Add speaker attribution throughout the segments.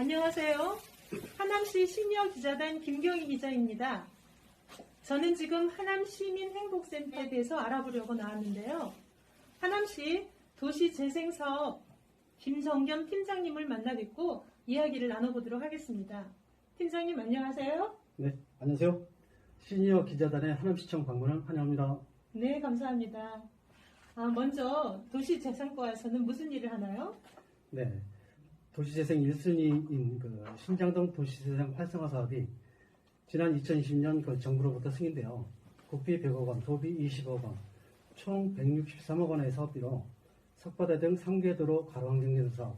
Speaker 1: 안녕하세요. 하남시 시니어 기자단 김경희 기자입니다. 저는 지금 하남 시민 행복센터에 대해서 알아보려고 나왔는데요. 하남시 도시재생사업 김정겸 팀장님을 만나 뵙고 이야기를 나눠보도록 하겠습니다. 팀장님 안녕하세요.
Speaker 2: 네, 안녕하세요. 시니어 기자단의 하남시청 방문을 환영합니다.
Speaker 1: 네, 감사합니다. 아, 먼저 도시재생과에서는 무슨 일을 하나요?
Speaker 2: 네, 도시재생 1순위인 그 신장동 도시재생 활성화 사업이 지난 2020년 그 정부로부터 승인되어 국비 100억 원, 도비 20억 원, 총 163억 원의 사업비로 석바다 등 3개 도로 가로환경개선 사업,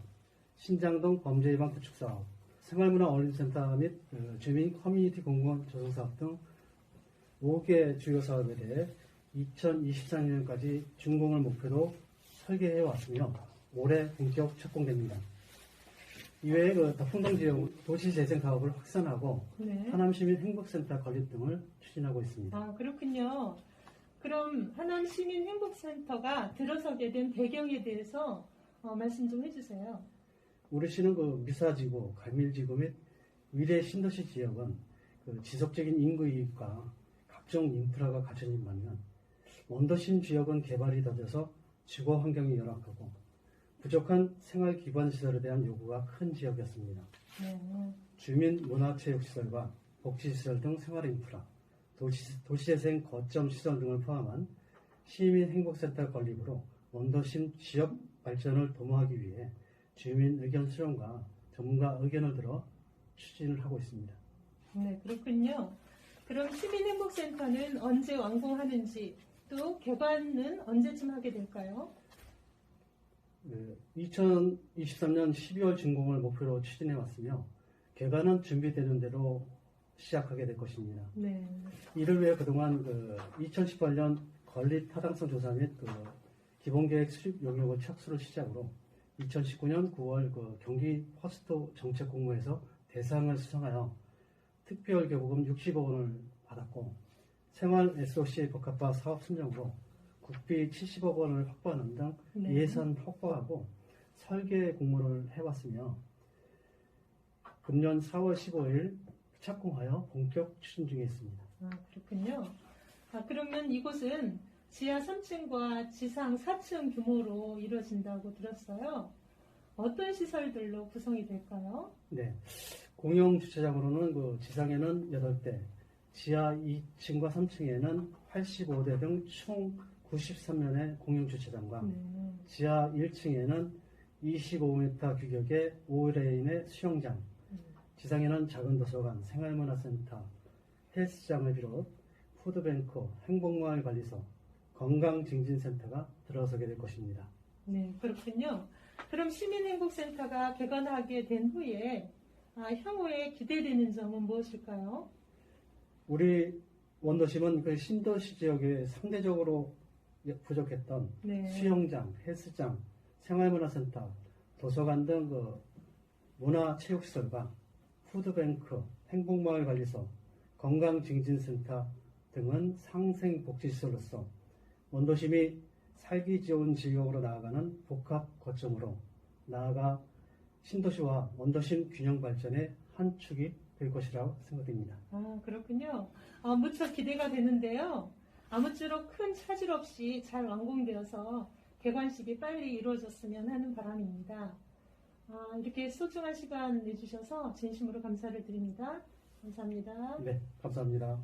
Speaker 2: 신장동 범죄 예방 구축 사업, 생활문화 어린이센터 및 그 주민 커뮤니티 공무원 조성 사업 등 5개 주요 사업에 대해 2024년까지 준공을 목표로 설계해 왔으며 올해 본격 착공됩니다. 이외에 그 덕풍동 지역 도시재생 사업을 확산하고
Speaker 1: 네.
Speaker 2: 하남시민 행복센터 건립 등을 추진하고 있습니다.
Speaker 1: 아, 그렇군요. 그럼 하남 시민 행복센터가 들어서게 된 배경에 대해서 어, 말씀 좀 해주세요.
Speaker 2: 우리 시는 그 미사지구, 갈밀지구 및 위례 신도시 지역은 그 지속적인 인구 이익과 각종 인프라가 갖춰진 반면 원도심 지역은 개발이 더뎌서 주거 환경이 열악하고 부족한 생활 기반 시설에 대한 요구가 큰 지역이었습니다.
Speaker 1: 네.
Speaker 2: 주민 문화체육시설과 복지시설 등 생활 인프라, 도시, 도시재생 거점 시설 등을 포함한 시민 행복센터 건립으로 원도심 지역 발전을 도모하기 위해 주민 의견 수렴과 전문가 의견을 들어 추진을 하고 있습니다.
Speaker 1: 네, 그렇군요. 그럼 시민행복센터는 언제 완공하는지 또 개관은 언제쯤 하게 될까요?
Speaker 2: 2023년 12월 준공을 목표로 추진해 왔으며 개관은 준비되는 대로 시작하게 될 것입니다.
Speaker 1: 네.
Speaker 2: 이를 위해 그동안 그 2018년 건립 타당성 조사 및 그 기본계획 수립 용역을 착수를 시작으로 2019년 9월 그 경기 퍼스트 정책 공모에서 대상을 수상하여 특별 교부금 60억 원을 받았고 생활 SOC 복합화 사업 순정으로 국비 70억 원을 확보하는 등
Speaker 1: 네.
Speaker 2: 예산 확보하고 설계 공모를 해왔으며 금년 4월 15일 착공하여 본격 추진 중에 있습니다.
Speaker 1: 아, 그렇군요. 아, 그러면 이곳은 지하 3층과 지상 4층 규모로 이루어진다고 들었어요. 어떤 시설들로 구성이 될까요?
Speaker 2: 네. 공영 주차장으로는 그 지상에는 8대, 지하 2층과 3층에는 85대 등 총 93면의 공영 주차장과
Speaker 1: 네.
Speaker 2: 지하 1층에는 25m 규격의 5레인의 수영장,
Speaker 1: 음,
Speaker 2: 지상에는 작은 도서관, 생활문화센터, 헬스장을 비롯 푸드뱅크, 행복마을 관리소, 건강증진센터가 들어서게 될 것입니다.
Speaker 1: 네, 그렇군요. 그럼 시민행복센터가 개관하게 된 후에 아, 향후에 기대되는 점은 무엇일까요?
Speaker 2: 우리 원도심은 그 신도시 지역에 상대적으로 부족했던
Speaker 1: 네.
Speaker 2: 수영장, 헬스장, 생활문화센터, 도서관 등 그 문화체육시설과 푸드뱅크, 행복마을관리소, 건강증진센터 등은 상생복지시설로서 원도심이 살기 좋은 지역으로 나아가는 복합 거점으로 나아가 신도시와 원도심 균형 발전의 한 축이 될 것이라고 생각됩니다.
Speaker 1: 아, 그렇군요. 아, 무척 기대가 되는데요. 아무쪼록 큰 차질 없이 잘 완공되어서 개관식이 빨리 이루어졌으면 하는 바람입니다. 아, 이렇게 소중한 시간 내주셔서 진심으로 감사를 드립니다. 감사합니다.
Speaker 2: 네, 감사합니다.